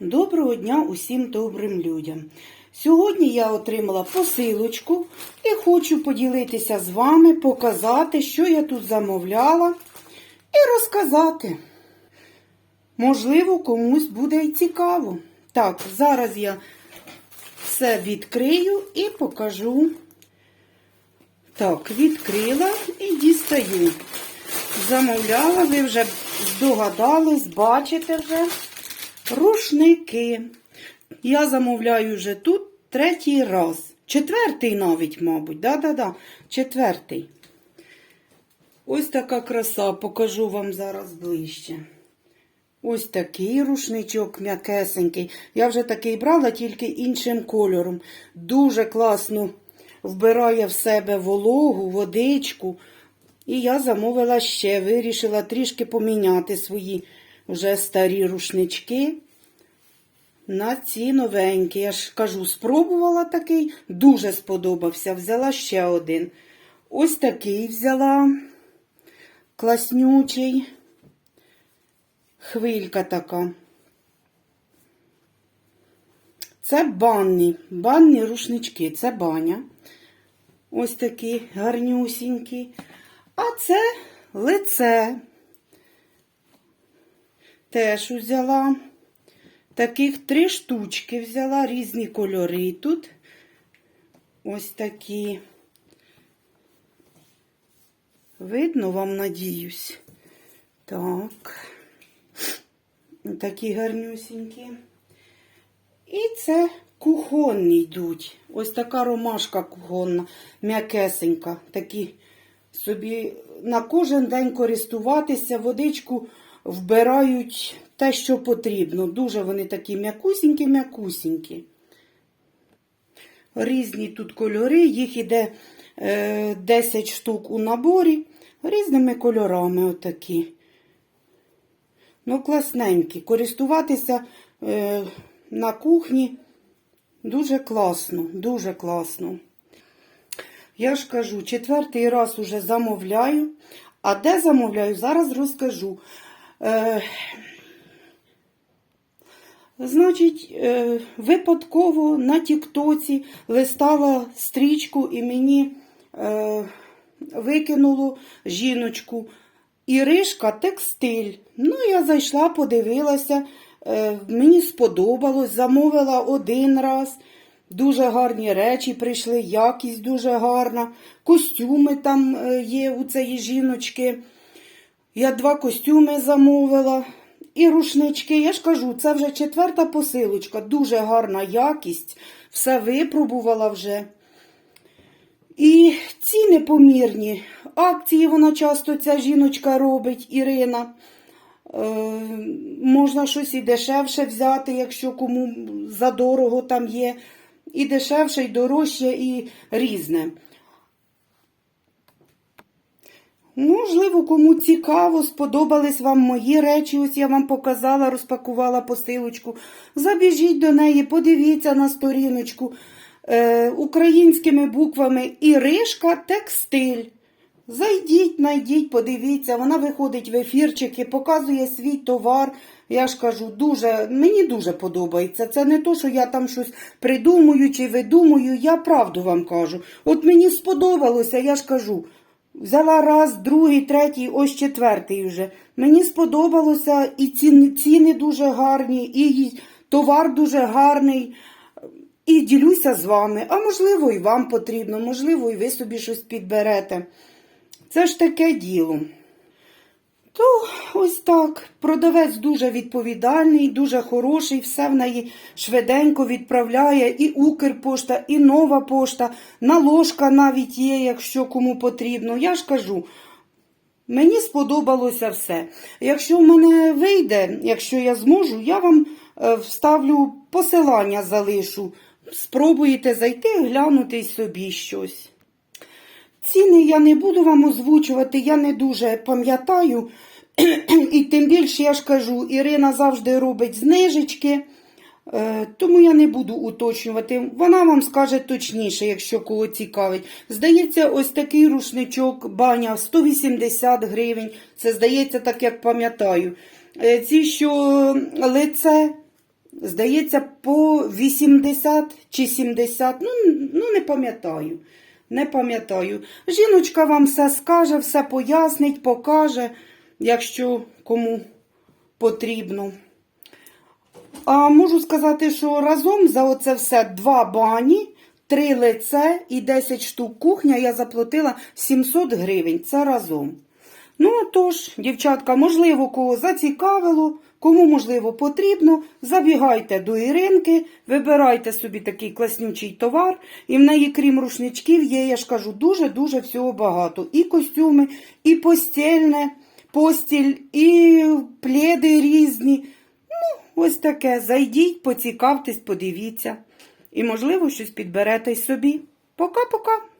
Доброго дня усім добрим людям. Сьогодні я отримала посилочку і хочу поділитися з вами, показати, що я тут замовляла, і розказати. Можливо, комусь буде і цікаво. Так, зараз я все відкрию і покажу. Так, відкрила і дістаю. Замовляла, ви вже здогадались, бачите вже. Рушники. Я замовляю вже тут третій раз. Четвертий навіть, мабуть. Да-да-да, четвертий. Ось така краса, покажу вам зараз ближче. Ось такий рушничок м'якесенький. Я вже такий брала, тільки іншим кольором. Дуже класно вбирає в себе вологу, водичку. І я замовила ще, вирішила трішки поміняти свої вже старі рушнички на ці новенькі. Я ж кажу, спробувала такий, дуже сподобався. Взяла ще один. Ось такий взяла класнючий. Хвилька така. Це банні, банні рушнички, це баня. Ось такі гарнюсінькі. А це лице. Теж взяла. Таких три штучки взяла, різні кольори тут. Ось такі. Видно вам, надіюсь. Так. Такі гарнюсінькі. І це кухонні йдуть. Ось така ромашка кухонна, м'якесенька. Такі собі на кожен день користуватися, водичку вбирають те, що потрібно. Дуже вони такі м'якусінькі-м'якусінькі. Різні тут кольори, їх іде е, 10 штук у наборі, різними кольорами отакі. Ну, класненькі. Користуватися е, на кухні дуже класно, дуже класно. Я ж кажу, четвертий раз уже замовляю. А де замовляю, зараз розкажу. Е, Значить, е, випадково на Тіктоці листала стрічку і мені е, викинуло жіночку. Іришка текстиль. Ну, я зайшла, подивилася, мені сподобалось, замовила один раз. Дуже гарні речі прийшли, якість дуже гарна. Костюми там є у цієї жіночки. Я два костюми замовила. І рушнички, я ж кажу, це вже четверта посилочка, дуже гарна якість, все випробувала вже. І ціни помірні. Акції вона часто ця жіночка робить, Ірина. Е, можна щось і дешевше взяти, якщо кому задорого там є. І дешевше, і дорожче, і різне. Можливо, кому цікаво, сподобались вам мої речі. Ось я вам показала, розпакувала посилочку. Забіжіть до неї, подивіться на сторіночку е, українськими буквами Іришка текстиль. Зайдіть, найдіть, подивіться, вона виходить в ефірчики, показує свій товар. Я ж кажу, дуже, мені дуже подобається. Це не то, що я там щось придумую чи видумую, я правду вам кажу. От мені сподобалося, я ж кажу. Взяла раз, другий, третій, ось четвертий вже. Мені сподобалося і ціни, ціни дуже гарні, і товар дуже гарний. І ділюся з вами. А можливо, і вам потрібно, можливо, і ви собі щось підберете. Це ж таке діло. То ось так. Продавець дуже відповідальний, дуже хороший, все в неї швиденько відправляє. І Укрпошта, і нова пошта, наложка навіть є, якщо кому потрібно. Я ж кажу, мені сподобалося все. Якщо в мене вийде, якщо я зможу, я вам е, вставлю посилання залишу. Спробуєте зайти, глянути собі щось. Ціни я не буду вам озвучувати, я не дуже пам'ятаю. І тим більше я ж кажу, Ірина завжди робить знижечки, е, тому я не буду уточнювати. Вона вам скаже точніше, якщо кого цікавить. Здається, ось такий рушничок баня 180 гривень. Це здається, так як пам'ятаю. Е, Ці, що лице Здається, по 80 чи 70, ну, ну не пам'ятаю. Не пам'ятаю. Жіночка вам все скаже, все пояснить, покаже, якщо кому потрібно. А можу сказати, що разом за оце все два бані, три лице і 10 штук кухня я заплатила 700 гривень. Це разом. Ну, тож, дівчатка, можливо, кого зацікавило, кому, можливо, потрібно, забігайте до Іринки, вибирайте собі такий класнючий товар. І в неї, крім рушничків, є, я ж кажу, дуже-дуже всього багато. І костюми, і постільне, постіль, і пледи різні. Ну, ось таке. Зайдіть, поцікавтесь, подивіться. І, можливо, щось підберете й собі. Пока-пока.